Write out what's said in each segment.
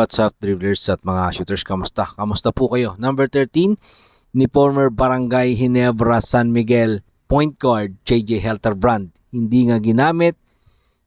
What's up dribblers at mga shooters, kamusta? Kamusta po kayo? Number 13 ni former Barangay Hinebra San Miguel point guard JJ Helterbrand. Hindi nga ginamit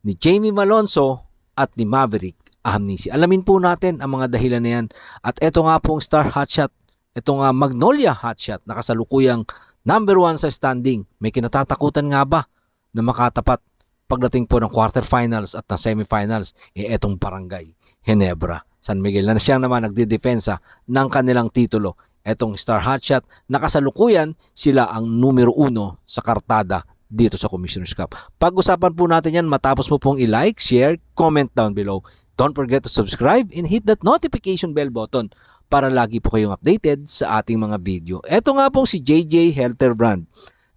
ni Jamie Malonzo at ni Maverick Ahamnisi. Alamin po natin ang mga dahilan na yan. At ito nga pong star hotshot, ito nga Magnolia hotshot na kasalukuyang number 1 sa standing. May kinatatakutan nga ba na makatapat pagdating po ng quarterfinals at ng semifinals? Eh etong Barangay Hinebra San Miguel na siyang naman nagdidepensa ng kanilang titulo. Etong Star Hotshot, nakasalukuyan sila ang numero uno sa kartada dito sa Commissioner's Cup. Pag-usapan po natin yan matapos mo pong i-like, share, comment down below. Don't forget to subscribe and hit that notification bell button para lagi po kayong updated sa ating mga video. Ito nga pong si JJ Helterbrand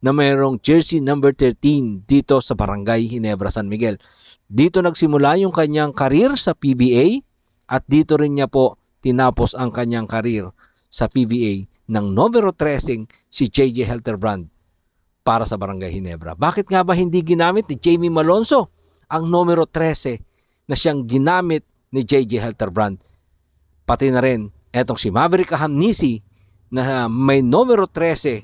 na mayroong jersey number 13 dito sa Barangay Hinebra San Miguel. Dito nagsimula yung kanyang karir sa PBA at dito rin niya po tinapos ang kanyang karir sa PBA ng numero 13 si JJ Helterbrand para sa Barangay Hinebra. Bakit nga ba hindi ginamit ni Jamie Malonzo ang numero 13 na siyang ginamit ni JJ Helterbrand? Pati na rin etong si Maverick Ahamnisi na may numero 13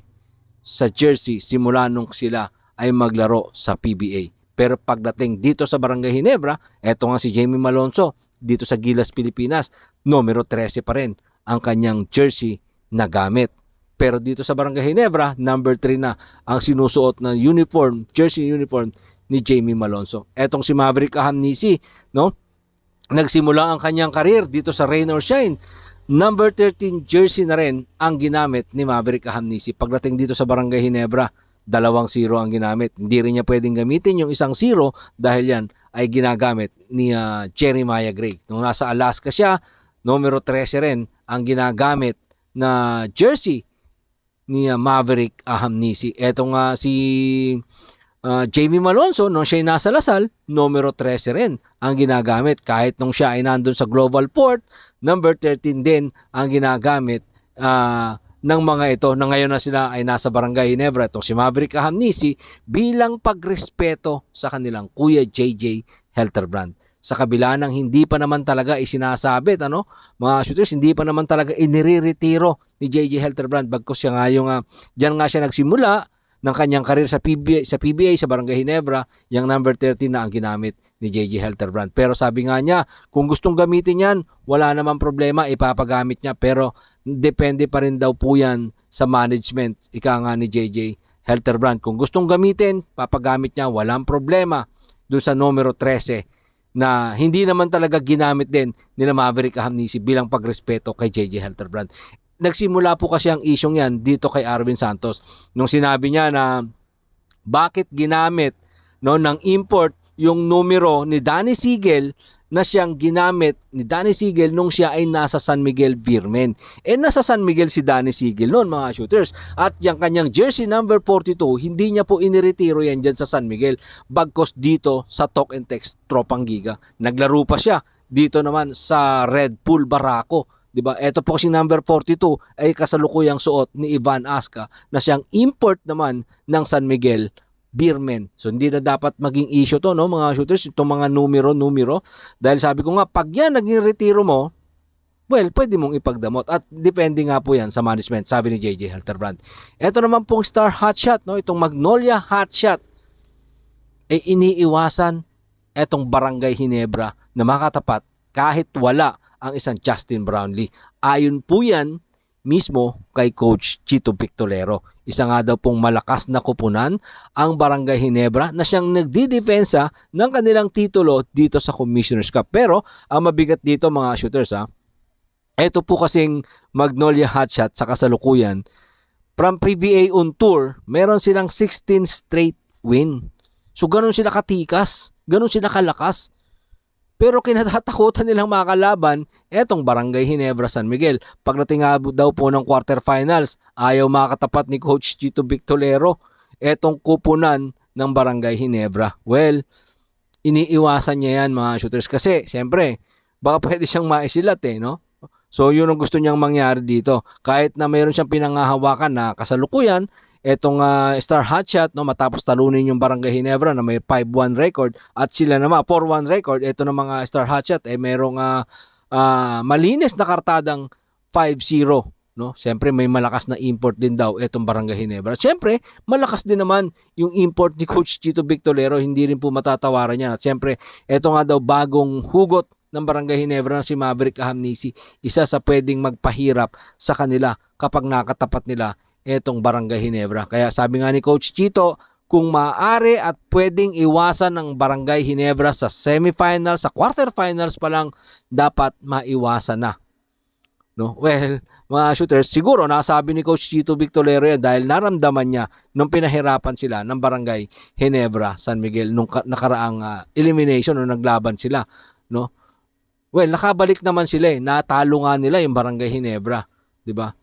sa jersey simula nung sila ay maglaro sa PBA. Pero pagdating dito sa Barangay Hinebra, eto nga si Jamie Malonzo dito sa Gilas, Pilipinas, numero 13 pa rin ang kanyang jersey na gamit. Pero dito sa Barangay Hinebra, number 3 na ang sinusuot ng uniform, jersey uniform ni Jamie Malonzo. Etong si Maverick Ahamnisi, no? Nagsimula ang kanyang karir dito sa Rain or Shine. Number 13 jersey na rin ang ginamit ni Maverick Ahamnisi pagdating dito sa Barangay Hinebra dalawang zero ang ginamit. Hindi rin niya pwedeng gamitin yung isang zero dahil yan ay ginagamit ni uh, Jeremiah Gray. Nung nasa Alaska siya, numero 13 rin ang ginagamit na jersey ni uh, Maverick Ahamnisi. Ito nga si uh, Jamie Malonzo, nung siya ay nasa Lasal, numero 13 rin ang ginagamit. Kahit nung siya ay nandun sa Global Port, number 13 din ang ginagamit uh, ng mga ito na ngayon na sila ay nasa Barangay Ginebra, itong si Maverick Ahamnisi, bilang pagrespeto sa kanilang Kuya JJ Helterbrand. Sa kabila ng hindi pa naman talaga isinasabit, ano, mga shooters, hindi pa naman talaga iniriretiro ni JJ Helterbrand bagkos siya nga yung, uh, dyan nga siya nagsimula ng kanyang karir sa PBA, sa PBA sa Barangay Ginebra, yung number 13 na ang ginamit ni JJ Helterbrand. Pero sabi nga niya, kung gustong gamitin yan, wala namang problema, ipapagamit niya. Pero depende pa rin daw po yan sa management, ika nga ni JJ Helterbrand. Kung gustong gamitin, papagamit niya, walang problema doon sa numero 13 na hindi naman talaga ginamit din ni Maverick Ahamnisi bilang pagrespeto kay JJ Helterbrand nagsimula po kasi ang isyong yan dito kay Arvin Santos nung sinabi niya na bakit ginamit no ng import yung numero ni Danny Siegel na siyang ginamit ni Danny Siegel nung siya ay nasa San Miguel Birmen. Eh nasa San Miguel si Danny Siegel noon mga shooters. At yung kanyang jersey number 42, hindi niya po iniretiro yan dyan sa San Miguel. Bagkos dito sa Talk and Text Tropang Giga. Naglaro pa siya dito naman sa Red Bull Barako 'di ba? Ito po kasi number 42 ay kasalukuyang suot ni Ivan Aska na siyang import naman ng San Miguel Beermen. So hindi na dapat maging issue to no mga shooters itong mga numero numero dahil sabi ko nga pag yan naging retiro mo well pwede mong ipagdamot at depende nga po yan sa management sabi ni JJ Halterbrand. Ito naman pong star hotshot no itong Magnolia hotshot ay eh, iniiwasan etong Barangay Hinebra na makatapat kahit wala ang isang Justin Brownlee. Ayon po yan mismo kay Coach Chito Pictolero. Isa nga daw pong malakas na kupunan ang Barangay Hinebra na siyang nagdidepensa ng kanilang titulo dito sa Commissioner's Cup. Pero ang mabigat dito mga shooters ha, ito po kasing Magnolia Hotshot sa kasalukuyan from PBA on tour, meron silang 16 straight win. So ganun sila katikas, ganun sila kalakas. Pero kinatatakutan nilang mga kalaban, etong Barangay Hinebra San Miguel. Pagdating nga daw po ng quarterfinals, ayaw makatapat ni Coach Chito Victolero. Etong kupunan ng Barangay Hinebra. Well, iniiwasan niya yan mga shooters kasi siyempre baka pwede siyang maisilat eh no so yun ang gusto niyang mangyari dito kahit na mayroon siyang pinangahawakan na kasalukuyan etong uh, Star Hotshot no matapos talunin yung Barangay Hinebra na may 5-1 record at sila naman 4-1 record ito ng mga Star Hotshot eh merong uh, ah, malinis na kartadang 5-0. No? Siyempre may malakas na import din daw itong Barangay Ginebra. Siyempre, malakas din naman yung import ni Coach Chito Victorero, hindi rin po matatawaran yan. At siyempre, ito nga daw bagong hugot ng Barangay Ginebra na si Maverick Ahamnisi, isa sa pwedeng magpahirap sa kanila kapag nakatapat nila itong Barangay Ginebra. Kaya sabi nga ni Coach Chito, kung maaari at pwedeng iwasan ng Barangay Ginebra sa semifinals, sa quarterfinals pa lang, dapat maiwasan na. No? Well, mga shooters, siguro nasabi ni Coach Chito Victorero yan dahil naramdaman niya nung pinahirapan sila ng Barangay Ginebra, San Miguel nung ka- nakaraang ah, elimination nung naglaban sila, no? Well, nakabalik naman sila eh. Natalo nga nila yung Barangay Ginebra, 'di ba?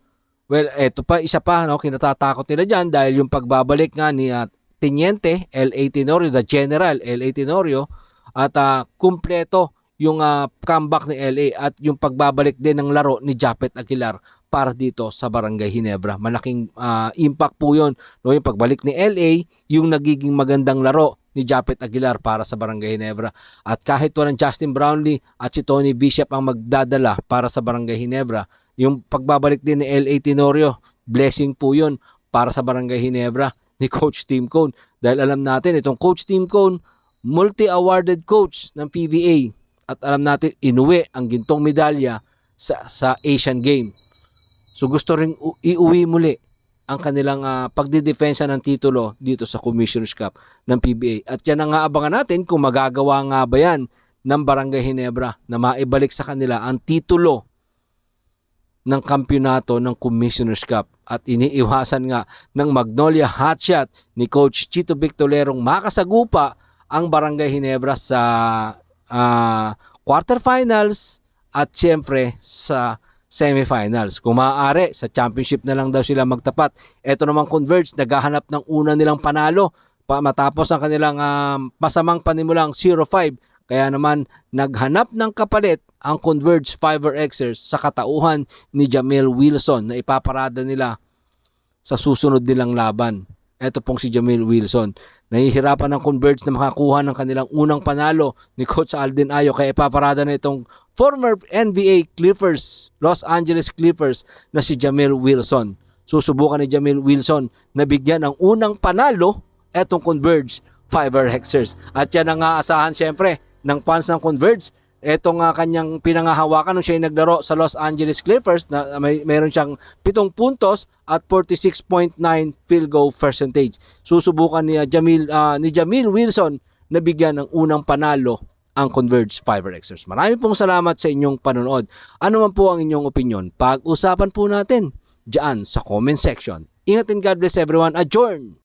Well, eto pa isa pa no, kinatatakot nila diyan dahil yung pagbabalik nga ni ah, Teniente L.A. Tenorio, the General L.A. Tenorio at ah, kumpleto yung ah, comeback ni LA at yung pagbabalik din ng laro ni Japet Aguilar para dito sa Barangay Ginebra. Malaking ah, impact po yun. No, yung pagbalik ni LA, yung nagiging magandang laro ni Japet Aguilar para sa Barangay Ginebra. At kahit walang Justin Brownlee at si Tony Bishop ang magdadala para sa Barangay Ginebra, yung pagbabalik din ni LA Tenorio, blessing po yun para sa Barangay Ginebra ni Coach Tim Cone. Dahil alam natin, itong Coach Tim Cone, multi-awarded coach ng PBA at alam natin inuwi ang gintong medalya sa, sa Asian Game. So gusto ring iuwi muli ang kanilang ah, pagdidepensa ng titulo dito sa Commissioner's Cup ng PBA. At yan ang aabangan natin kung magagawa nga ba yan ng Barangay Ginebra na maibalik sa kanila ang titulo ng kampyonato ng Commissioner's Cup at iniiwasan nga ng Magnolia Hotshot ni Coach Chito Victolerong makasagupa ang Barangay Ginebra sa ah, quarterfinals at siyempre sa semifinals. Kung maaari, sa championship na lang daw sila magtapat. Ito naman Converge, naghahanap ng una nilang panalo pa matapos ang kanilang ah, masamang panimulang 0-5. Kaya naman naghanap ng kapalit ang Converge Fiber Xers sa katauhan ni Jamil Wilson na ipaparada nila sa susunod nilang laban. Ito pong si Jamil Wilson. Nahihirapan ng Converge na makakuha ng kanilang unang panalo ni Coach Alden Ayo kaya ipaparada na itong former NBA Clippers, Los Angeles Clippers na si Jamil Wilson. Susubukan ni Jamil Wilson na bigyan ng unang panalo etong Converge Fiber Hexers. At yan ang aasahan siyempre ng fans ng Converge ito nga kanyang pinangahawakan nung siya ay naglaro sa Los Angeles Clippers na may meron siyang 7 puntos at 46.9 field goal percentage. Susubukan ni Jamil ah, ni Jamil Wilson na bigyan ng unang panalo ang Converge Fiber Xers. Marami pong salamat sa inyong panonood. Ano man po ang inyong opinion? Pag-usapan po natin diyan sa comment section. Ingat and God bless everyone. Adjourn!